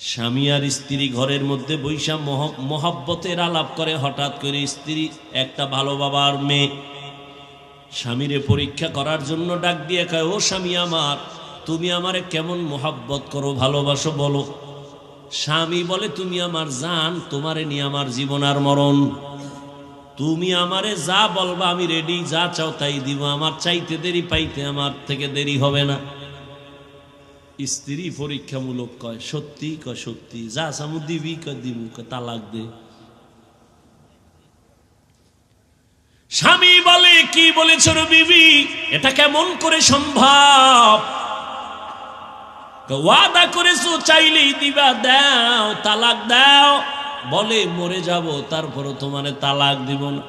স্বামী আর স্ত্রী ঘরের মধ্যে বৈশা মহাব্বতের আলাপ করে, হঠাৎ করে স্ত্রী একটা ভালো বাবার মেয়ে। স্বামীরে পরীক্ষা করার জন্য ডাক দিয়ে কয়, ও স্বামী আমার, তুমি আমারে কেমন মোহাব্বত করো, ভালোবাসো বলো। স্বামী বলে, তুমি আমার জান, তোমারে নিয়ে আমার জীবন আর মরণ। তুমি আমারে যা বলবা, আমি রেডি যা চাও তাই দিব। আমার চাইতে দেরি পাইতে আমার থেকে দেরি হবে না। স্ত্রী পরীক্ষামূলক কয়, সত্যি কয় সত্যি। যা সামু দিবি কয় দিবু তালাক দে স্বামী বলে, কি বলেছ বিবি? এটা কেমন করে সম্ভব? ওয়াদা করেছ, চাইলেই দিবা, দাও, তালাক দাও। বলে, মরে যাব, তারপরও তোমারে তালাক দিব না।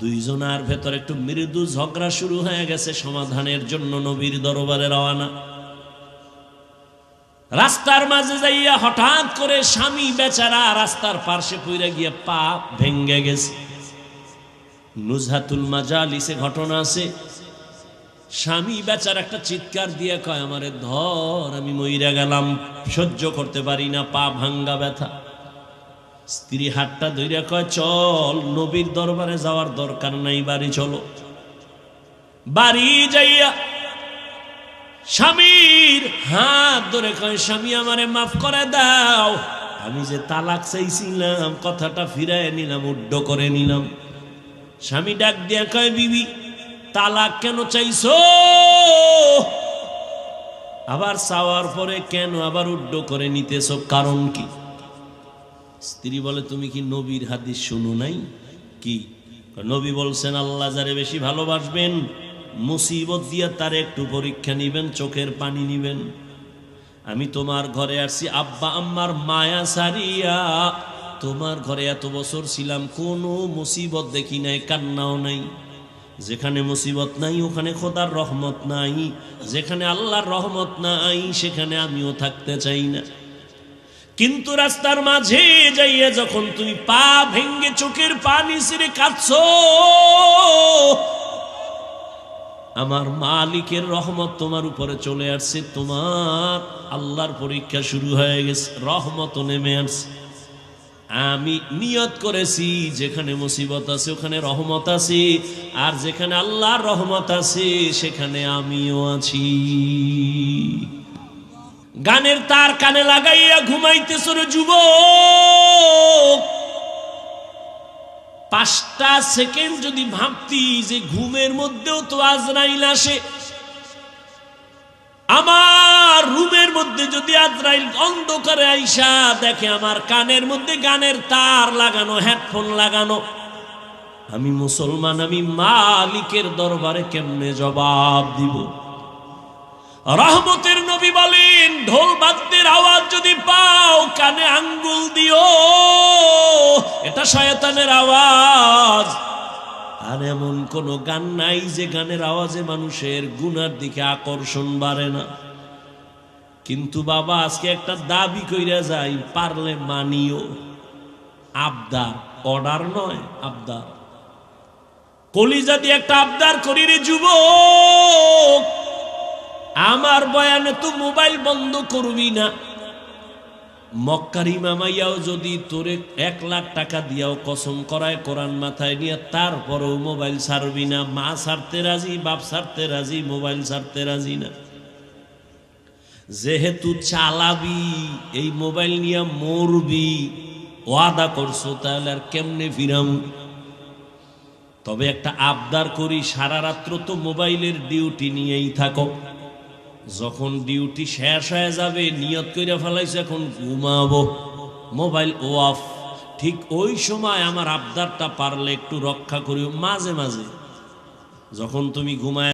দুইজনার ভেতর একটু মৃদু ঝগড়া শুরু হয়ে গেছে সমাধানের জন্য নবীর দরবারে রওয়ানা রাস্তার মাঝে যাইয়া হঠাৎ করে স্বামী বেচারা রাস্তার পার্শ্বে পইরা গিয়ে পা ভেঙ্গে গেছে। নুজহাতুল মাজালিসে ঘটনা আছে। স্বামী বেচার একটা চিৎকার দিয়ে কয়, আমারে ধর, আমি মইরা গেলাম, সহ্য করতে পারি না, পা ভাঙ্গা ব্যথা। স্ত্রী হাতটা ধইরা কয়, চল, নবীর দরবারে যাওয়ার দরকার নাই, বাড়ি চলো। বাড়ি যাইয়া স্বামীর হাত ধরে কয়, স্বামী, আমারে মাফ করে দাও। আমি যে তালাক চাইছিলাম, কথাটা ফিরায় নিলাম, উড্ড করে নিলাম। স্বামী ডাক দিয়া কয়, বিবি, তালাক কেন চাইছো? আবার চাওয়ার পরে কেন আবার উড্ড করে নিতেছ, কারণ কি? স্ত্রী বলে, তুমি কি নবীর হাদিস শুনো নাই? কি? নবী বলছেন, আল্লাহ যারে বেশি ভালোবাসবেন মুসিবত দিয়া তার একটু পরীক্ষা নিবেন, চোখের পানি নিবেন। আমি তোমার ঘরে আসছি, আব্বা, আম্মার মায়া সারিয়া। তোমার ঘরে এত বছর ছিলাম, কোনো মুসিবত দেখি নাই, কান্নাও নাই। যেখানে মুসিবত নাই, ওখানে খোদার রহমত নাই। যেখানে আল্লাহর রহমত নাই, সেখানে আমিও থাকতে চাই না। কিন্তু রাস্তার মাঝে যাইয়া যখন তুমি পা ভেঙ্গে চোখের পানি সিরে কাঁদছ আমার মালিকের রহমত তোমার উপরে চলে আসছে, তোমার আল্লাহর পরীক্ষা শুরু হয়ে গেছে রহমত নেমে আসছে। আমি নিয়ত করেছি, যেখানে মুসিবত আছে ওখানে রহমত আছে, আর যেখানে আল্লাহর রহমত আছে, সেখানে আমিও আছি। গানের তার কানে লাগাইয়া ঘুমাইতেছ যুবক। পাঁচটা সেকেন্ড যদি ভাবতি যে ঘুমের মধ্যেও তো আজরাইল আসে, আমার রুমের মধ্যে যদি আজরাইল অন্ধকারে আইসা দেখে, আমার কানের মধ্যে গানের তার লাগানো, হেডফোন লাগানো, আমি মুসলমান, আমি মালিকের দরবারে কেমনে জবাব দিব? রহমতের নবী বলেন, ঢোল বাদ্যের আওয়াজ যদি পাও, কানে আঙ্গুল দিও। এটা শয়তানের আওয়াজ? আর এমন কোন গান নাই যে গানের আওয়াজে মানুষের গুনার দিকে আকর্ষণ বাড়ে না। কিন্তু বাবা, আজকে একটা দাবি কইরা যাই, পারলে মানিও। আবদার, অর্ডার নয়, আবদার। কলিজা দিয়ে একটা আবদার করি রে যুব আমার বয়ানে তো মোবাইল বন্ধ করবি না। মক্কারি মামাইয়াও যদি তোরে এক লাখ টাকা দিয়াও কসম করায় কোরআন মাথায় নিয়ে, তারপরেও মোবাইল ছাড়বি না। মা ছাড়তে রাজি, বাপ ছাড়তে রাজি, মোবাইল ছাড়তে রাজি না। যেহেতু চালাবি, এই মোবাইল নিয়ে মরবি, ওয়াদা করছ, তাহলে আর কেমনে ফিরাম? তবে একটা আবদার করি, সারা রাত্র তো মোবাইলের ডিউটি নিয়েই থাকো। যখন ডিউটি শেষ হয়ে যাবে, নিয়ত করে ফেলাইছে, এখন ঘুমাবো। মোবাইল ও অফ ঠিক ওই সময় আমার আবদারটা পারলে একটু রক্ষা করিও, মাঝে মাঝে। যখন তুমি ঘুমায়